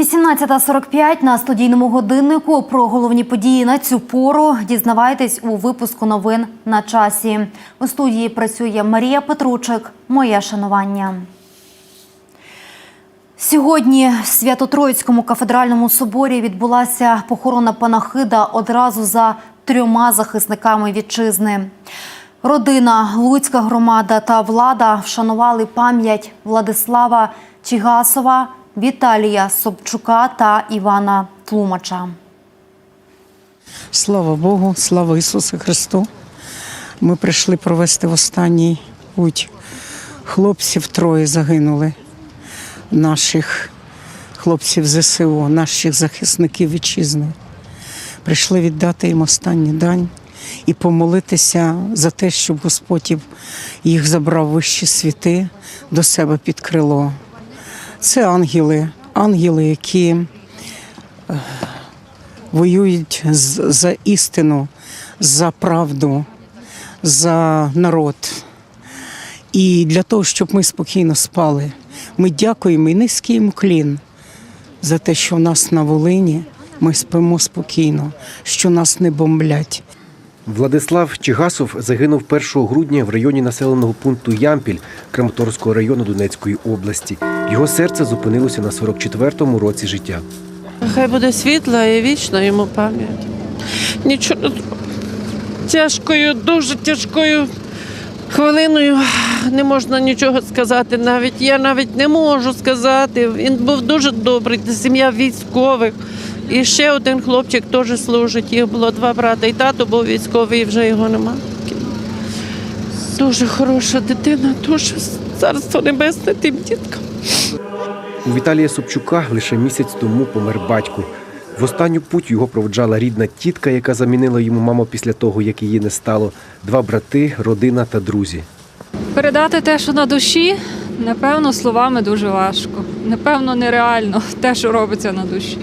18.45 на студійному годиннику про головні події на цю пору дізнавайтесь у випуску новин на часі. У студії працює Марія Петручик. Моє шанування. Сьогодні в Свято-Троїцькому кафедральному соборі відбулася похоронна панахида одразу за трьома захисниками вітчизни. Родина, Луцька громада та влада вшанували пам'ять Владислава Чігасова, Віталія Собчука та Івана Тлумача. Слава Богу, слава Ісусу Христу. Ми прийшли провести в останній путь. Хлопців троє загинули, наших хлопців ЗСУ, наших захисників вітчизни. Прийшли віддати їм останній дань і помолитися за те, щоб Господь їх забрав вищі світи до себе під крило. Це ангели, ангели, які воюють з- за істину, за правду, за народ. І для того, щоб ми спокійно спали, ми дякуємо і низький їм клін за те, що в нас на Волині ми спимо спокійно, що нас не бомблять. Владислав Чигасов загинув 1 грудня в районі населеного пункту Ямпіль Краматорського району Донецької області. Його серце зупинилося на 44-му році життя. Хай буде світла і вічна йому пам'ять. Нічого тяжкою, дуже тяжкою хвилиною не можна нічого сказати. Навіть я навіть не можу сказати. Він був дуже добрий, сім'я військових. І ще один хлопчик теж служить. Їх було два брата. І тато був військовий, і вже його нема. Дуже хороша дитина, дуже царство небесне тим діткам. У Віталія Собчука лише місяць тому помер батько. В останню путь його проводжала рідна тітка, яка замінила йому маму після того, як її не стало, два брати, родина та друзі. Передати те, що на душі, напевно, словами дуже важко. Напевно, нереально те, що робиться на душі.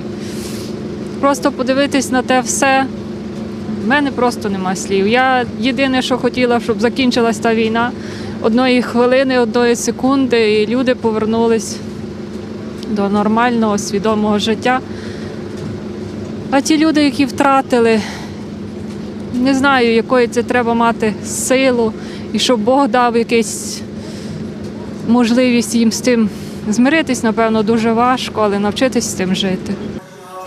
Просто подивитись на те все. В мене просто нема слів. Я єдине, що хотіла, щоб закінчилась та війна одної хвилини, одної секунди, і люди повернулись до нормального, свідомого життя. А ті люди, які втратили, не знаю, якої це треба мати силу, і щоб Бог дав якийсь можливість їм з тим змиритись, напевно, дуже важко, але навчитись з цим жити.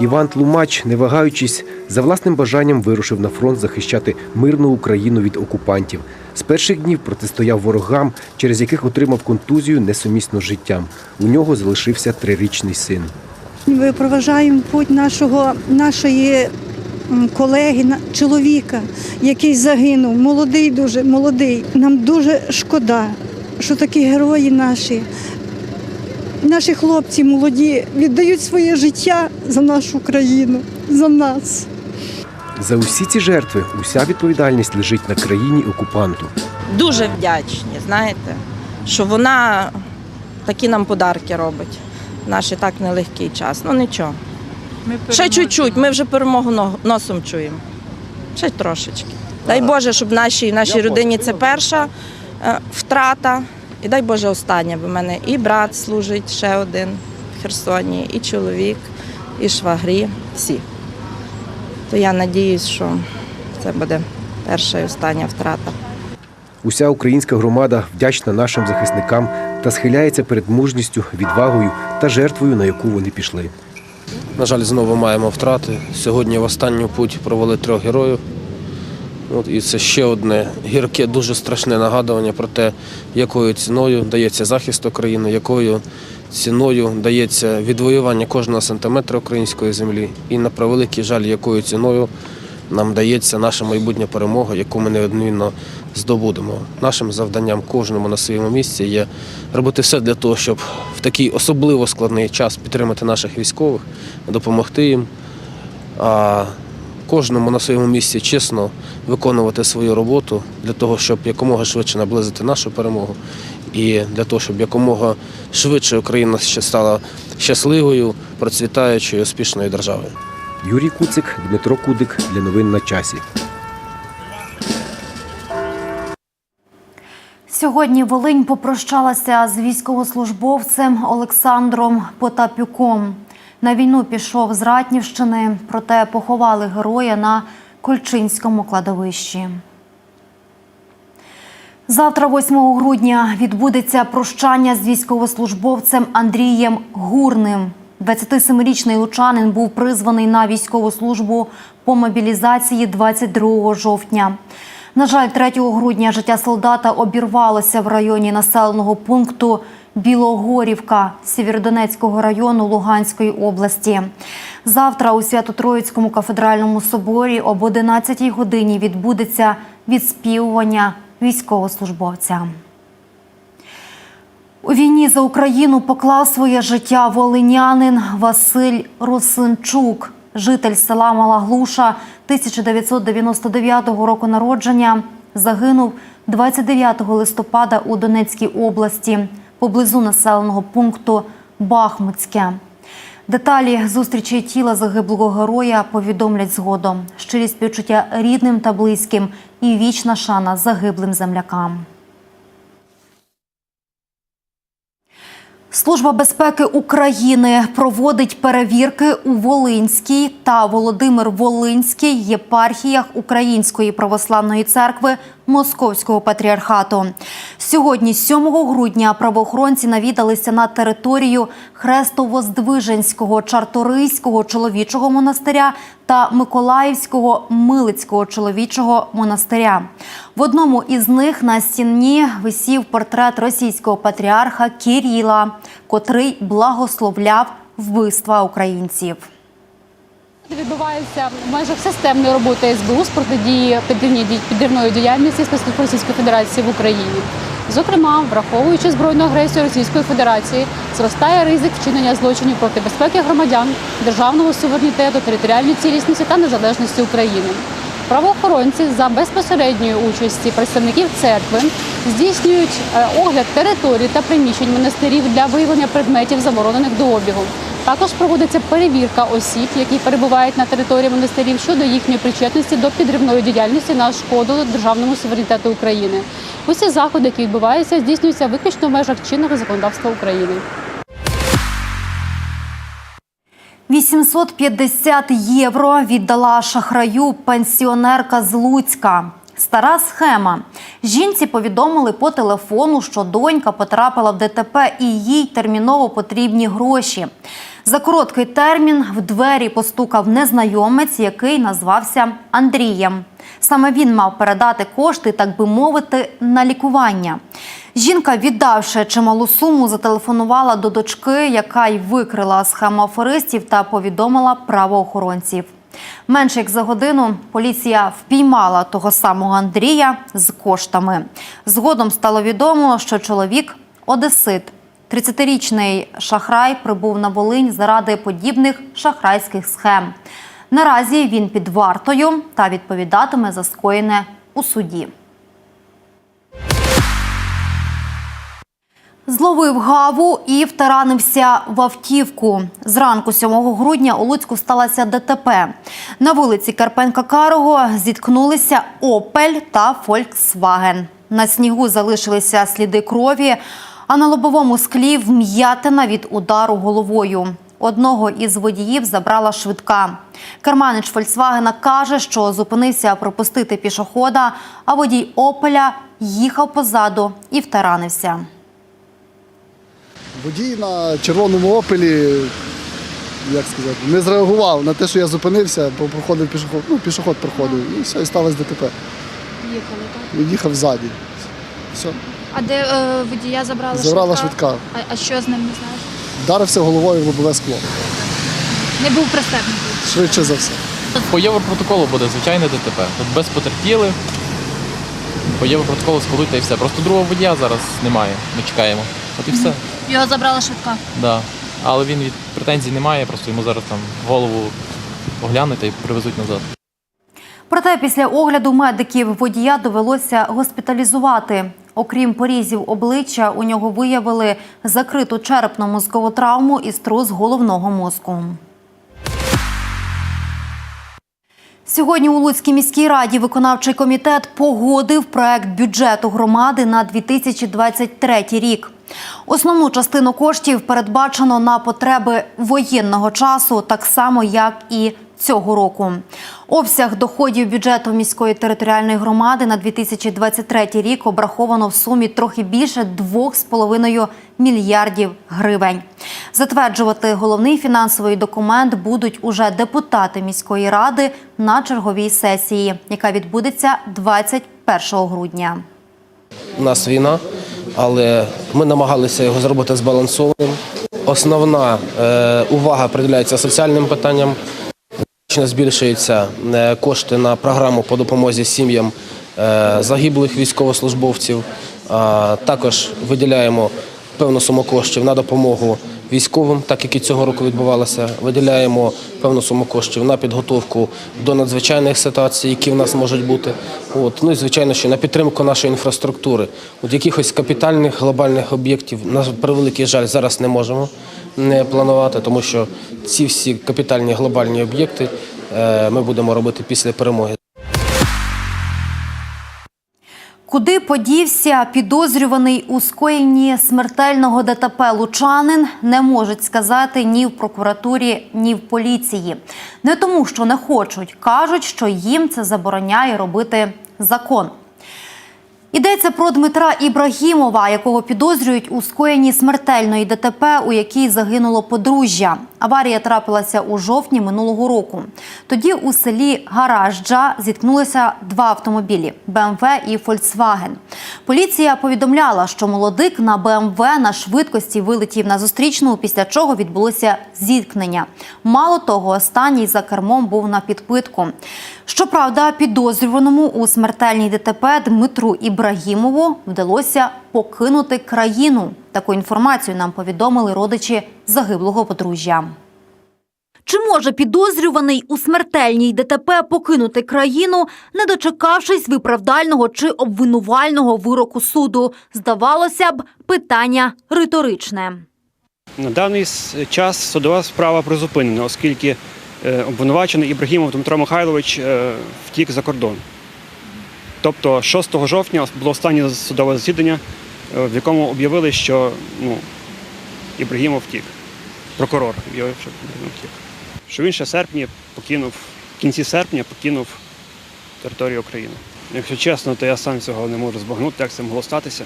Іван Тлумач, не вагаючись, за власним бажанням вирушив на фронт захищати мирну Україну від окупантів. З перших днів протистояв ворогам, через яких отримав контузію несумісно життям. У нього залишився трирічний син. Ми проважаємо путь нашого, нашої колеги, чоловіка, який загинув, молодий, дуже молодий. Нам дуже шкода, що такі герої наші, наші хлопці молоді віддають своє життя за нашу країну, за нас. За усі ці жертви уся відповідальність лежить на країні окупанту. дуже вдячні, знаєте, що вона такі нам подарки робить. в Наш і так нелегкий час. Ну нічого. Ще чуть-чуть, ми вже перемогу носом чуємо. Ще трошечки. Дай Боже, щоб нашій, нашій родині це перша е, втрата. І дай Боже остання, бо в мене і брат служить ще один в Херсоні, і чоловік, і швагрі, всі. То я надіюсь, що це буде перша і остання втрата. Уся українська громада вдячна нашим захисникам та схиляється перед мужністю, відвагою та жертвою, на яку вони пішли. На жаль, знову маємо втрати. Сьогодні в останню путь провели трьох героїв. От, і це ще одне гірке, дуже страшне нагадування про те, якою ціною дається захист України, якою ціною дається відвоювання кожного сантиметра української землі. І на превеликий жаль, якою ціною нам дається наша майбутня перемога, яку ми неодмінно здобудемо. Нашим завданням кожному на своєму місці є робити все для того, щоб в такий особливо складний час підтримати наших військових, допомогти їм. Кожному на своєму місці чесно виконувати свою роботу для того, щоб якомога швидше наблизити нашу перемогу, і для того, щоб якомога швидше Україна ще стала щасливою, процвітаючою, успішною державою. Юрій Куцик, Дмитро Кудик для новин на часі. Сьогодні Волинь попрощалася з військовослужбовцем Олександром Потапюком. На війну пішов з Ратнівщини, проте поховали героя на Кольчинському кладовищі. Завтра, 8 грудня, відбудеться прощання з військовослужбовцем Андрієм Гурним. 27-річний лучанин був призваний на військову службу по мобілізації 22 жовтня. На жаль, 3 грудня життя солдата обірвалося в районі населеного пункту Білогорівка Сєвєродонецького району Луганської області. Завтра у Свято-Троїцькому кафедральному соборі об 11 годині відбудеться відспівування військовослужбовця. У війні за Україну поклав своє життя волинянин Василь Росинчук, житель села Мала Глуша 1999 року народження. Загинув 29 листопада у Донецькій області поблизу населеного пункту Бахмутське. Деталі зустрічі тіла загиблого героя повідомлять згодом. Щирі співчуття рідним та близьким і вічна шана загиблим землякам. Служба безпеки України проводить перевірки у Волинській та Володимир Волинській єпархіях Української православної церкви Московського патріархату. Сьогодні, 7 грудня, правоохоронці навідалися на територію Хрестово-Здвиженського Чарторийського чоловічого монастиря та Миколаївського Милицького чоловічого монастиря. В одному із них на стіні висів портрет російського патріарха Кіріла, котрий благословляв вбивства українців. Відбувається в межах системної роботи СБУ з протидії підривної діяльності спецслужб Російської Федерації в Україні. Зокрема, враховуючи збройну агресію Російської Федерації, зростає ризик вчинення злочинів проти безпеки громадян, державного суверенітету, територіальної цілісності та незалежності України. Правоохоронці за безпосередньої участі представників церкви здійснюють е, огляд територій та приміщень монастирів для виявлення предметів, заборонених до обігу. Також проводиться перевірка осіб, які перебувають на території монастирів щодо їхньої причетності до підривної діяльності на шкоду державному суверенітету України. Усі заходи, які відбуваються, здійснюються виключно в межах чинного законодавства України. 850 євро віддала шахраю пенсіонерка з Луцька. Стара схема. Жінці повідомили по телефону, що донька потрапила в ДТП і їй терміново потрібні гроші. За короткий термін в двері постукав незнайомець, який назвався Андрієм. Саме він мав передати кошти, так би мовити, на лікування. Жінка, віддавши чималу суму, зателефонувала до дочки, яка й викрила схему аферистів та повідомила правоохоронців. Менше як за годину поліція впіймала того самого Андрія з коштами. Згодом стало відомо, що чоловік одесит. 30-річний шахрай прибув на Волинь заради подібних шахрайських схем. Наразі він під вартою та відповідатиме за скоєне у суді. Зловив гаву і втаранився в автівку. Зранку 7 грудня у Луцьку сталося ДТП. На вулиці Карпенка Карого зіткнулися Опель та Фольксваген. На снігу залишилися сліди крові, а на лобовому склі вм'ятина від удару головою. Одного із водіїв забрала швидка. Керманич Фольксвагена каже, що зупинився пропустити пішохода, а водій Опеля їхав позаду і втаранився. Водій на червоному опелі, як сказати, не зреагував на те, що я зупинився, бо проходив пішоход, ну, пішоход проходив, і все, і сталося ДТП. Їхали, так? Він їхав ззаді. Все, А де е, водія забрала забрала швидка? швидка. А, а що з ним не знаєш? Вдарився головою в лобове скло. Не був пристебнутий. Швидше за все. По європротоколу буде звичайне ДТП. Тут без потерпіли. По європротоколу складуть та і все. Просто другого водія зараз немає. Ми чекаємо. От і все. Його забрала швидка. Да. Але він від претензій не має, просто йому зараз там голову оглянуть та й привезуть назад. Проте після огляду медиків водія довелося госпіталізувати. Окрім порізів обличчя, у нього виявили закриту черепно-мозкову травму і струс головного мозку. Сьогодні у Луцькій міській раді виконавчий комітет погодив проект бюджету громади на 2023 рік. Основну частину коштів передбачено на потреби воєнного часу, так само як і цього року. Обсяг доходів бюджету міської територіальної громади на 2023 рік обраховано в сумі трохи більше 2,5 мільярдів гривень. Затверджувати головний фінансовий документ будуть уже депутати міської ради на черговій сесії, яка відбудеться 21 грудня. У нас війна, але ми намагалися його зробити збалансованим. Основна е, увага приділяється соціальним питанням. Значно збільшуються е, кошти на програму по допомозі сім'ям е, загиблих військовослужбовців. Також виділяємо певну суму коштів на допомогу військовим, так як і цього року відбувалося. Виділяємо певну суму коштів на підготовку до надзвичайних ситуацій, які в нас можуть бути. От. Ну і звичайно, що на підтримку нашої інфраструктури. От якихось капітальних глобальних об'єктів, на превеликий жаль, зараз не можемо не планувати, тому що ці всі капітальні глобальні об'єкти е, ми будемо робити після перемоги. Куди подівся підозрюваний у скоєнні смертельного ДТП лучанин, не можуть сказати ні в прокуратурі, ні в поліції. Не тому, що не хочуть, кажуть, що їм це забороняє робити закон. Йдеться про Дмитра Ібрагімова, якого підозрюють у скоєнні смертельної ДТП, у якій загинуло подружжя. Аварія трапилася у жовтні минулого року. Тоді у селі Гаражджа зіткнулися два автомобілі БМВ і Фольксваген. Поліція повідомляла, що молодик на БМВ на швидкості вилетів на зустрічну, після чого відбулося зіткнення. Мало того, останній за кермом був на підпитку. Щоправда, підозрюваному у смертельній ДТП Дмитру Ібрагімову вдалося покинути країну. Таку інформацію нам повідомили родичі загиблого подружжя. Чи може підозрюваний у смертельній ДТП покинути країну, не дочекавшись виправдального чи обвинувального вироку суду? Здавалося б, питання риторичне. На даний час судова справа призупинена, оскільки е, обвинувачений Ібрагімов Дмитро Михайлович е, втік за кордон. Тобто 6 жовтня було останнє судове засідання, в якому об'явили, що ну, Ібрагімов втік. Прокурор об'явив, що Ібрагімов втік. Що він ще серпні покинув, в кінці серпня покинув територію України. Якщо чесно, то я сам цього не можу збагнути, як це могло статися.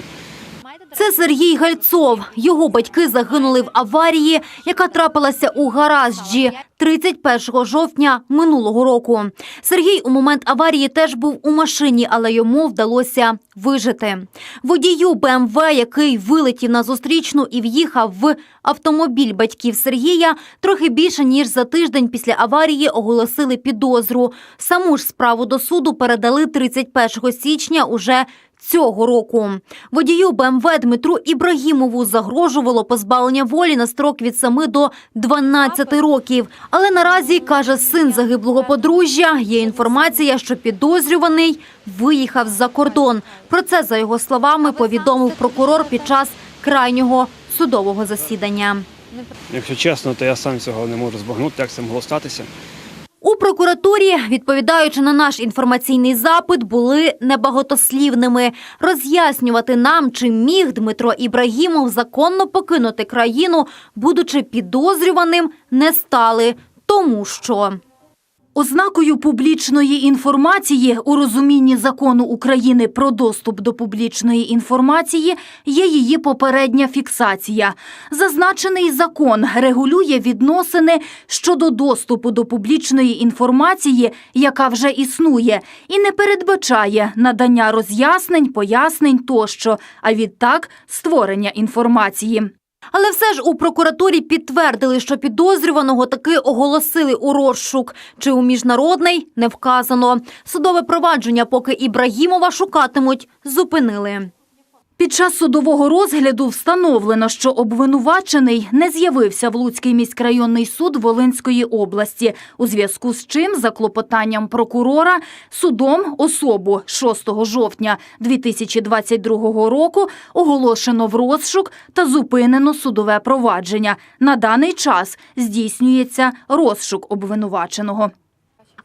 Це Сергій Гальцов. Його батьки загинули в аварії, яка трапилася у гаражджі 31 жовтня минулого року. Сергій у момент аварії теж був у машині, але йому вдалося вижити. Водію БМВ, який вилетів на зустрічну і в'їхав в автомобіль батьків Сергія, трохи більше ніж за тиждень після аварії оголосили підозру. Саму ж справу до суду передали 31 січня уже цього року. Водію БМВ Дмитру Ібрагімову загрожувало позбавлення волі на строк від 7 до 12 років. Але наразі, каже син загиблого подружжя, є інформація, що підозрюваний виїхав за кордон. Про це, за його словами, повідомив прокурор під час крайнього судового засідання. Якщо чесно, то я сам цього не можу збагнути, як це могло статися. У прокуратурі, відповідаючи на наш інформаційний запит, були небагатослівними. Роз'яснювати нам, чи міг Дмитро Ібрагімов законно покинути країну, будучи підозрюваним, не стали. Тому що Ознакою публічної інформації у розумінні закону України про доступ до публічної інформації є її попередня фіксація. Зазначений закон регулює відносини щодо доступу до публічної інформації, яка вже існує, і не передбачає надання роз'яснень, пояснень тощо, а відтак створення інформації. Але все ж у прокуратурі підтвердили, що підозрюваного таки оголосили у розшук. Чи у міжнародний не вказано. Судове провадження, поки Ібрагімова шукатимуть, зупинили. Під час судового розгляду встановлено, що обвинувачений не з'явився в Луцький міськрайонний суд Волинської області, у зв'язку з чим за клопотанням прокурора судом особу 6 жовтня 2022 року оголошено в розшук та зупинено судове провадження. На даний час здійснюється розшук обвинуваченого.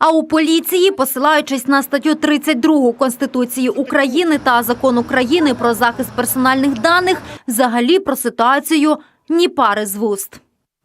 А у поліції, посилаючись на статтю 32 Конституції України та Закон України про захист персональних даних, взагалі про ситуацію ні пари з вуст.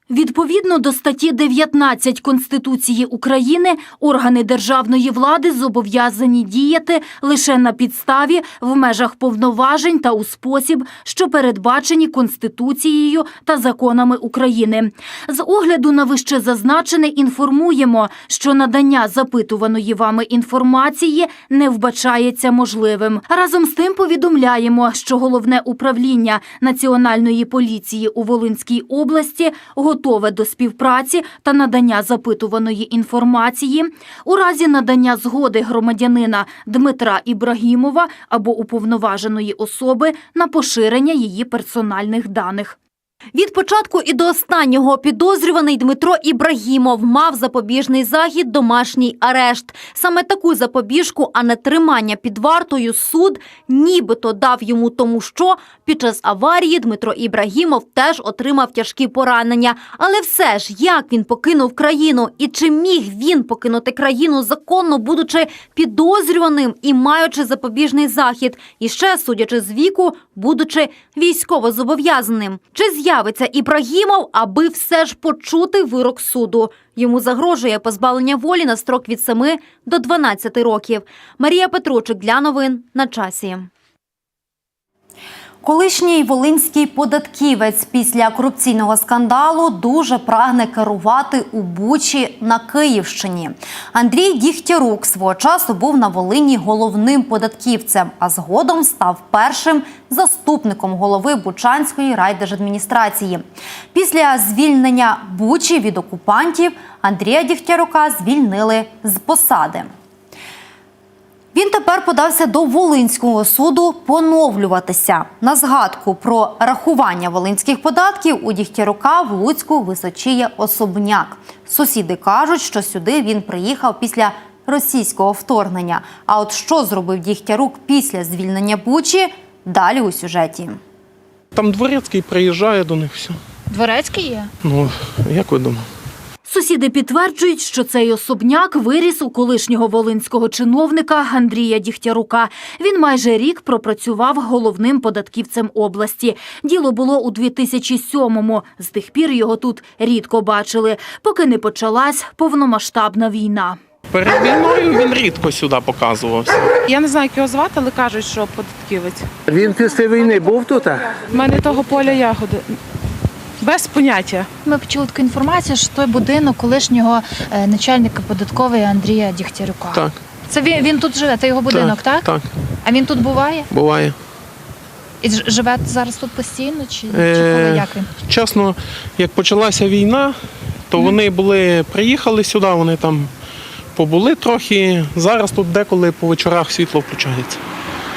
Відповідно до статті 19 Конституції України, органи державної влади зобов'язані діяти лише на підставі, в межах повноважень та у спосіб, що передбачені Конституцією та законами України. З огляду на вище зазначене інформуємо, що надання запитуваної вами інформації не вбачається можливим. Разом з тим повідомляємо, що головне управління Національної поліції у Волинській області готове до співпраці та надання запитуваної інформації у разі надання згоди громадянина Дмитра Ібрагімова або уповноваженої особи на поширення її персональних даних. Від початку і до останнього підозрюваний Дмитро Ібрагімов мав запобіжний захід домашній арешт. Саме таку запобіжку, а не тримання під вартою, суд нібито дав йому тому, що під час аварії Дмитро Ібрагімов теж отримав тяжкі поранення. Але все ж, як він покинув країну і чи міг він покинути країну законно, будучи підозрюваним і маючи запобіжний захід, і ще, судячи з віку, будучи військовозобов'язаним. Чи з'явиться Ібрагімов, аби все ж почути вирок суду? Йому загрожує позбавлення волі на строк від 7 до 12 років. Марія Петручик для новин на часі. Колишній волинський податківець після корупційного скандалу дуже прагне керувати у Бучі на Київщині. Андрій Дігтярук свого часу був на Волині головним податківцем, а згодом став першим заступником голови Бучанської райдержадміністрації. Після звільнення Бучі від окупантів Андрія Дігтярука звільнили з посади. Він тепер подався до Волинського суду поновлюватися. На згадку про рахування волинських податків у Дігтярука в Луцьку височіє особняк. Сусіди кажуть, що сюди він приїхав після російського вторгнення. А от що зробив Дігтярук після звільнення Бучі, далі у сюжеті. Там дворецький приїжджає до них все. Дворецький є? Ну, як ви думаєте? Сусіди підтверджують, що цей особняк виріс у колишнього волинського чиновника Андрія Дігтярука. Він майже рік пропрацював головним податківцем області. Діло було у 2007-му. З тих пір його тут рідко бачили, поки не почалась повномасштабна війна. Перед війною він рідко сюди показувався. Я не знаю, як його звати, але кажуть, що податківець. Він після війни був тут? У мене того поля ягоди. Без поняття. Ми почули таку інформацію, що той будинок колишнього е, начальника податкової Андрія Дігтярюка. Так, Це він, він тут живе, це його будинок, так? так, А він тут буває? буває. І ж- живе зараз тут постійно чи, чи Е, коли як він? Чесно, як почалася війна, то вони були, приїхали сюди, вони там побули трохи. Зараз тут деколи по вечорах світло включається.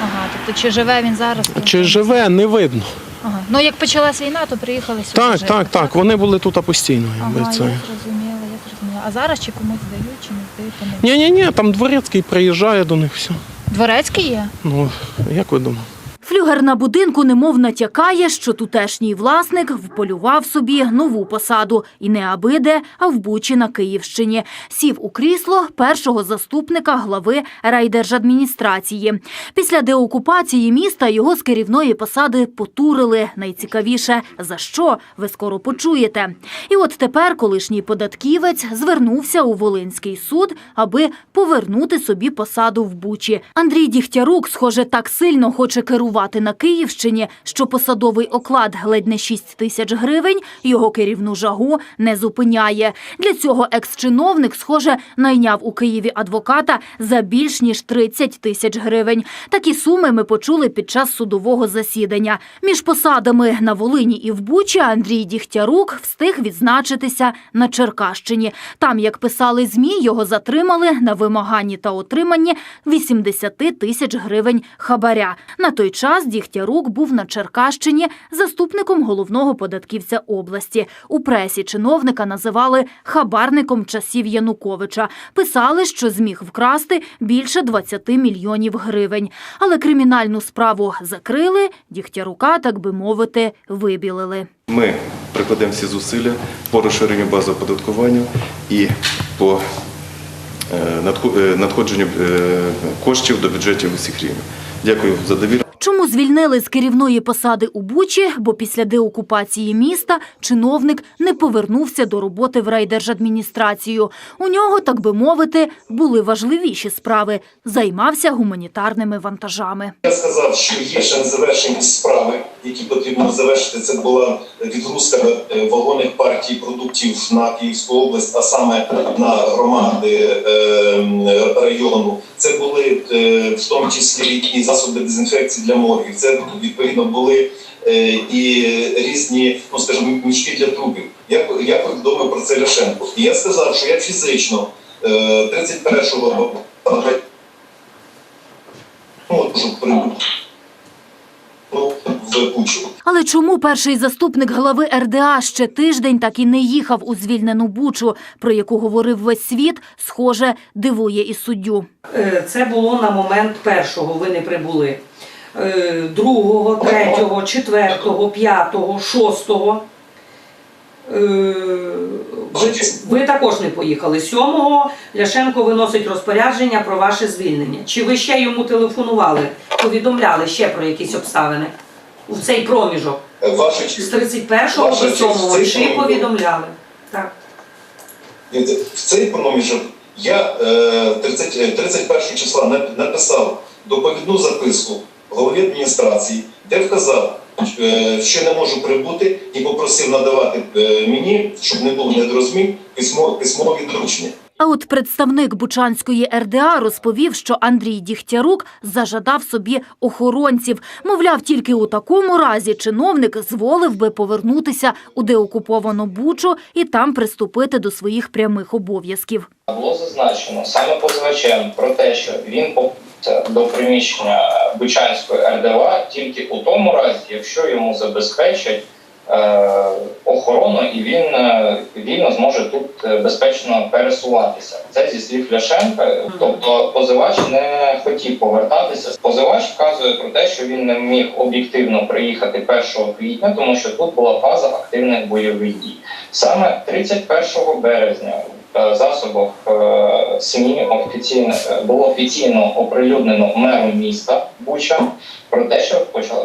Ага, тобто чи живе він зараз? Чи живе, не видно. Ага. Ну як почалась війна, то приїхали сюди. Так, жити, так, так. Вони були тут постійно. Ага, Якби я це. зрозуміла, я зрозуміла. А зараз чи комусь здають, чи не здають? Ні, ні, ні, там дворецький приїжджає до них все. Дворецький є? Ну, як ви думаєте? Флюгер на будинку немов натякає, що тутешній власник вполював собі нову посаду. І не абиде, а в Бучі на Київщині. Сів у крісло першого заступника глави райдержадміністрації. Після деокупації міста його з керівної посади потурили. Найцікавіше, за що ви скоро почуєте. І от тепер колишній податківець звернувся у Волинський суд, аби повернути собі посаду в Бучі. Андрій Дігтярук, схоже, так сильно хоче керувати на Київщині, що посадовий оклад ледь не 6 тисяч гривень його керівну жагу не зупиняє. Для цього екс-чиновник, схоже, найняв у Києві адвоката за більш ніж 30 тисяч гривень. Такі суми ми почули під час судового засідання. Між посадами на Волині і в Бучі Андрій Дігтярук встиг відзначитися на Черкащині. Там, як писали ЗМІ, його затримали на вимаганні та отриманні 80 тисяч гривень хабаря. На той час Дігтярук був на Черкащині заступником головного податківця області. У пресі чиновника називали хабарником часів Януковича. Писали, що зміг вкрасти більше 20 мільйонів гривень. Але кримінальну справу закрили, Дігтярука, так би мовити, вибілили. Ми прикладемо всі зусилля по розширенню бази оподаткування і по е, е, надходженню е, коштів до бюджетів усіх рівнів. Дякую за довіру. Чому звільнили з керівної посади у Бучі? Бо після деокупації міста чиновник не повернувся до роботи в райдержадміністрацію. У нього, так би мовити, були важливіші справи. Займався гуманітарними вантажами. Я сказав, що є ще незавершені справи, які потрібно завершити. Це була відгрузка е, вагонних партій продуктів на Київську область, а саме на громади е, району. Це були е, в тому числі і засоби дезінфекції для моргів. Це відповідно були е, і різні, ну скажімо, мішки для трупів. Я, я повідомив про це Ляшенко. І я сказав, що я фізично е, 31-го ну, от, прибув ну, в Бучу. Але чому перший заступник глави РДА ще тиждень так і не їхав у звільнену Бучу, про яку говорив весь світ, схоже, дивує і суддю. Е, Це було на момент першого, ви не прибули. Е, Другого, третього, четвертого, п'ятого, шостого. Е, Ви, ви також не поїхали. Сьомого Ляшенко виносить розпорядження про ваше звільнення. Чи ви ще йому телефонували, повідомляли ще про якісь обставини у цей проміжок? Ваша З 31 Ваша до 7 цей чи повідомляли? Так. в цей проміжок я е, 30, е, 31 числа написав доповідну записку голові адміністрації, де вказав, е, що не можу прибути, і попросив надавати е, мені, щоб не було недорозумінь, письмо, письмові доручення. А от представник Бучанської РДА розповів, що Андрій Дігтярук зажадав собі охоронців. Мовляв, тільки у такому разі чиновник зволив би повернутися у деокуповану Бучу і там приступити до своїх прямих обов'язків. Було зазначено саме позивачем про те, що він до приміщення Бучанської РДА тільки у тому разі, якщо йому забезпечать е, охорону і він е, вільно зможе тут е, безпечно пересуватися. Це зі слів Ляшенка. Тобто позивач не хотів повертатися. Позивач вказує про те, що він не міг об'єктивно приїхати 1 квітня, тому що тут була фаза активних бойових дій. Саме 31 березня засобах е, СМІ офіційно е, було офіційно оприлюднено мером міста Буча про те, що поча-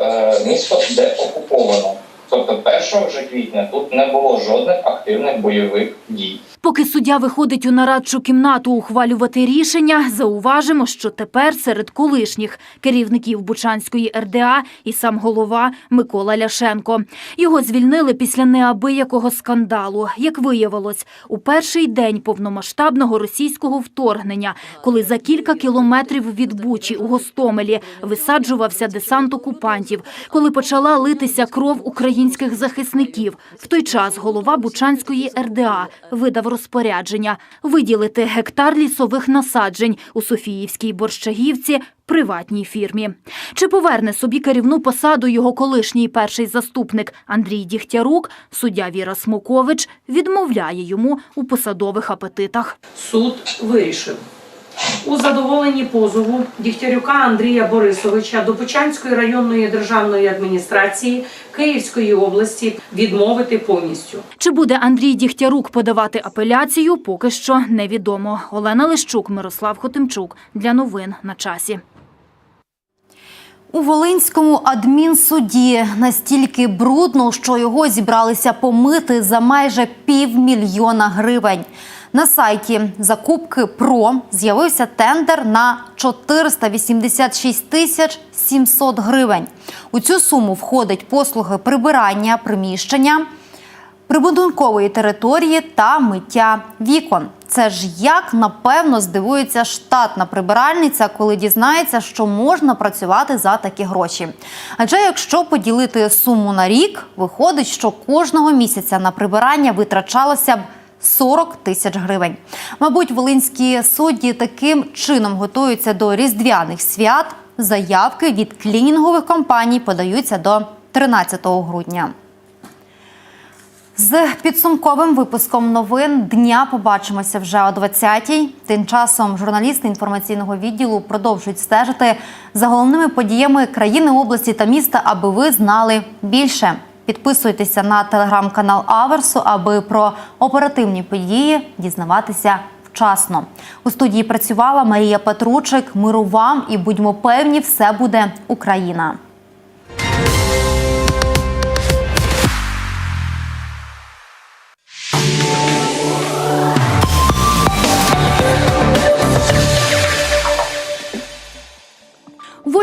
де окуповано. Тобто 1 вже квітня тут не було жодних активних бойових дій. Поки суддя виходить у нарадчу кімнату ухвалювати рішення, зауважимо, що тепер серед колишніх керівників Бучанської РДА і сам голова Микола Ляшенко. Його звільнили після неабиякого скандалу. Як виявилось, у перший день повномасштабного російського вторгнення, коли за кілька кілометрів від Бучі у Гостомелі висаджувався десант окупантів, коли почала литися кров українських захисників. В той час голова Бучанської РДА видав розпорядження виділити гектар лісових насаджень у Софіївській Борщагівці приватній фірмі. Чи поверне собі керівну посаду його колишній перший заступник Андрій Дігтярук, суддя Віра Смокович відмовляє йому у посадових апетитах. Суд вирішив у задоволенні позову Дігтярюка Андрія Борисовича до Почанської районної державної адміністрації Київської області відмовити повністю. Чи буде Андрій Дігтярук подавати апеляцію, поки що невідомо. Олена Лищук, Мирослав Хотимчук. Для новин на часі. У Волинському адмінсуді настільки брудно, що його зібралися помити за майже півмільйона гривень. На сайті закупки ПРО з'явився тендер на 486 тисяч 700 гривень. У цю суму входить послуги прибирання приміщення, прибудинкової території та миття вікон. Це ж як напевно здивується штатна прибиральниця, коли дізнається, що можна працювати за такі гроші. Адже якщо поділити суму на рік, виходить, що кожного місяця на прибирання витрачалося б 40 тисяч гривень. Мабуть, волинські судді таким чином готуються до різдвяних свят. Заявки від клінінгових компаній подаються до 13 грудня. З підсумковим випуском новин дня побачимося вже о 20-й. Тим часом журналісти інформаційного відділу продовжують стежити за головними подіями країни, області та міста, аби ви знали більше. Підписуйтеся на телеграм-канал Аверсу, аби про оперативні події дізнаватися вчасно. У студії працювала Марія Петручик. Миру вам і будьмо певні, все буде Україна.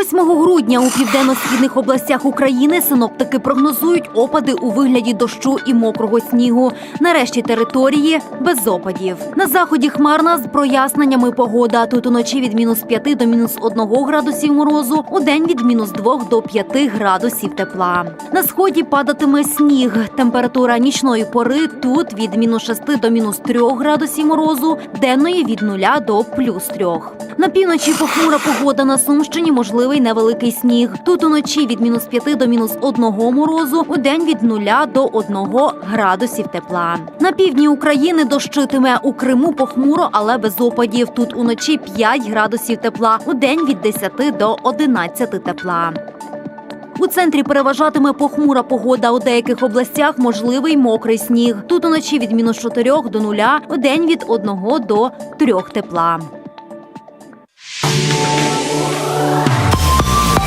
Восьмого грудня у південно-східних областях України синоптики прогнозують опади у вигляді дощу і мокрого снігу. Нарешті території без опадів. На заході хмарна з проясненнями погода. Тут уночі від мінус 5 до мінус 1 градусів морозу, у день від мінус 2 до 5 градусів тепла. На сході падатиме сніг. Температура нічної пори тут від мінус 6 до мінус 3 градусів морозу, денної від 0 до плюс 3. На півночі похмура погода на Сумщині, можливий невеликий сніг. Тут уночі від мінус 5 до мінус 1 морозу, у день від 0 до 1 градусів тепла. На півдні України дощитиме у Криму похмуро, але без опадів. Тут уночі 5 градусів тепла, у день від 10 до 11 тепла. У центрі переважатиме похмура погода. У деяких областях можливий мокрий сніг. Тут уночі від мінус 4 до 0, у день від 1 до 3 тепла.